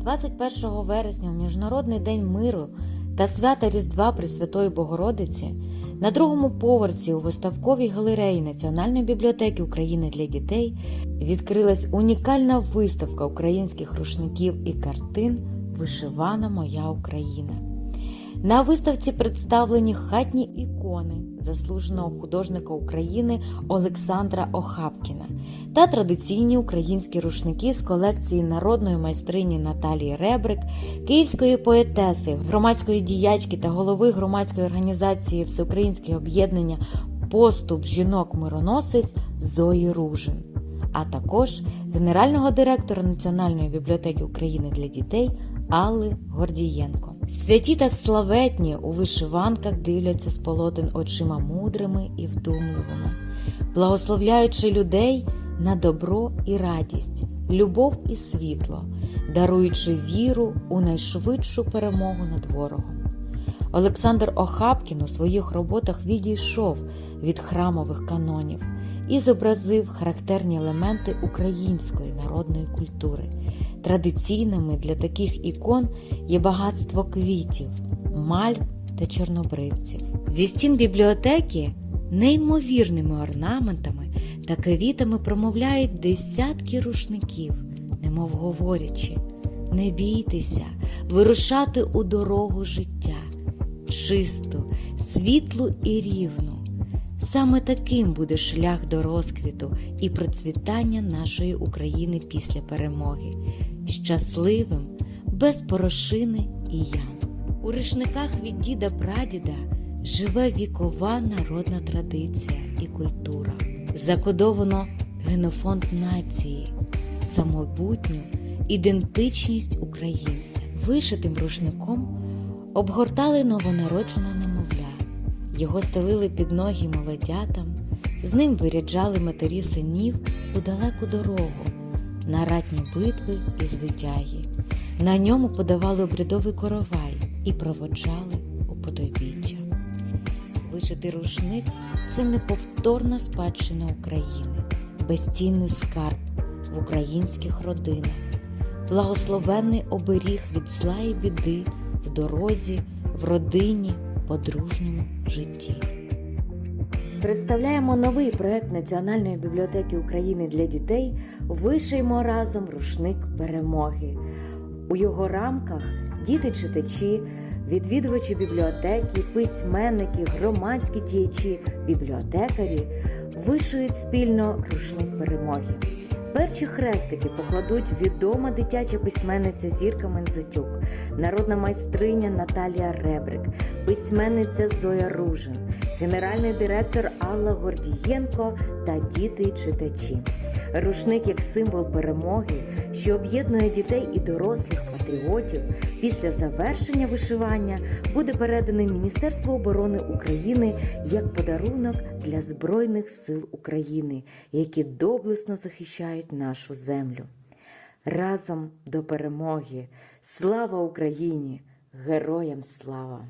21 вересня, у Міжнародний день миру та свята Різдва Пресвятої Богородиці, на другому поверсі у виставковій галереї Національної бібліотеки України для дітей відкрилась унікальна виставка українських рушників і картин Вишивана Моя Україна. На виставці представлені хатні ікони заслуженого художника України Олександра Охапкіна та традиційні українські рушники з колекції народної майстрині Наталії Ребрик, київської поетеси, громадської діячки та голови громадської організації Всеукраїнське об'єднання Поступ жінок-мироносець Зої Ружин, а також генерального директора Національної бібліотеки України для дітей Алли Гордієнко. Святі та славетні у вишиванках дивляться з полотен очима мудрими і вдумливими, благословляючи людей на добро і радість, любов і світло, даруючи віру у найшвидшу перемогу над ворогом. Олександр Охапкін у своїх роботах відійшов від храмових канонів і зобразив характерні елементи української народної культури. Традиційними для таких ікон є багатство квітів, мальв та чорнобривців. Зі стін бібліотеки неймовірними орнаментами та квітами промовляють десятки рушників, немов говорячи, не бійтеся вирушати у дорогу життя, чисту, світлу і рівну. Саме таким буде шлях до розквіту і процвітання нашої України після перемоги, щасливим, без порошини і ям. У рушниках від діда прадіда живе вікова народна традиція і культура. Закодовано генофонд нації, самобутню ідентичність українця. Вишитим рушником обгортали новонароджене немовля. Його стелили під ноги молодятам, з ним виряджали матері синів у далеку дорогу, на ратні битви і звитяги. На ньому подавали обрядовий коровай і проводжали у потойбіччя. Вишитий рушник це неповторна спадщина України, безцінний скарб в українських родинах, благословенний оберіг від зла і біди в дорозі, в родині, подружньому житті. Представляємо новий проект Національної бібліотеки України для дітей Вишиймо разом рушник перемоги. У його рамках діти-читачі, відвідувачі бібліотеки, письменники, громадські діячі, бібліотекарі вишиють спільно рушник перемоги. Перші хрестики покладуть відома дитяча письменниця Зірка Мензатюк, народна майстриня Наталія Ребрик, письменниця Зоя Ружин, генеральний директор Алла Гордієнко та діти-читачі. Рушник як символ перемоги, що об'єднує дітей і дорослих патріотів, після завершення вишивання буде переданий Міністерству оборони України як подарунок для Збройних сил України, які доблесно захищають нашу землю. Разом до перемоги! Слава Україні! Героям слава!